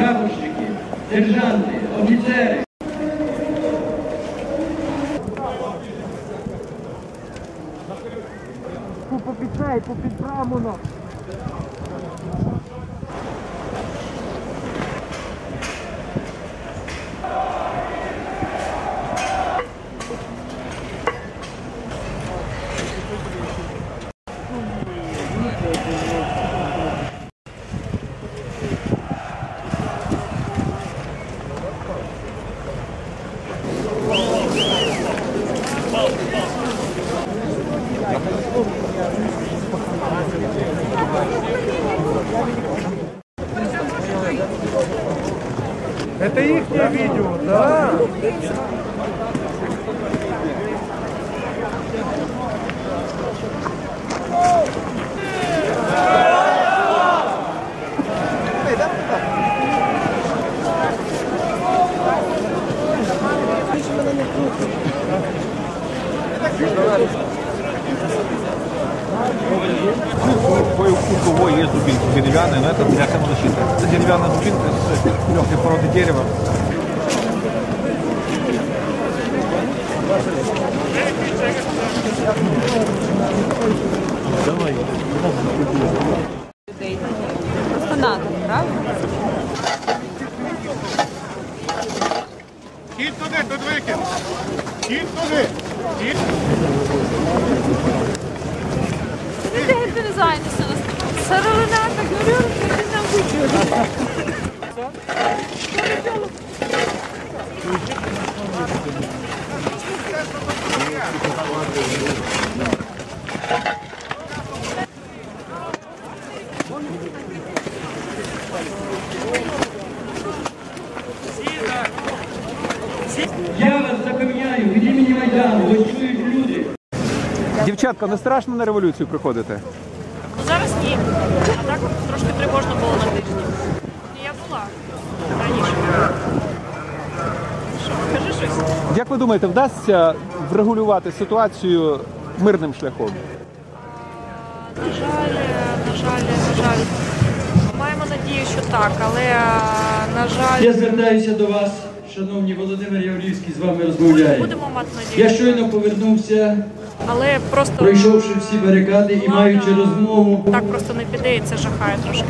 Прапорщики, сержанти, офіцери. Попід цей. Это их видео, да. Такой у кого есть дубинки деревянные, но это для самозащиты. Это деревянная дубинка с легкой породы дерева. людей. Просто надо, правда? Кіт туди, тут викид. Кіт туди. Кіт. Sarılı nerede görüyorum hepinizden kaçıyorum. Я вас запевняю, від імені Майдану, ось люди. Дівчатка, не страшно на революцію приходити? Зараз ні. А так трошки тривожно було на тижні. Я була раніше. Що, кажи щось? Як ви думаєте, вдасться врегулювати ситуацію мирним шляхом? На жаль, на жаль, на жаль. Маємо надію, що так, але на жаль, Я звертаюся до вас, шановні Володимир Яврівський, з вами розмовляє. будемо мати надію. Я щойно повернувся, Але просто пройшовши всі барикади і маючи розмову. так просто не піде, і це жахає трошки.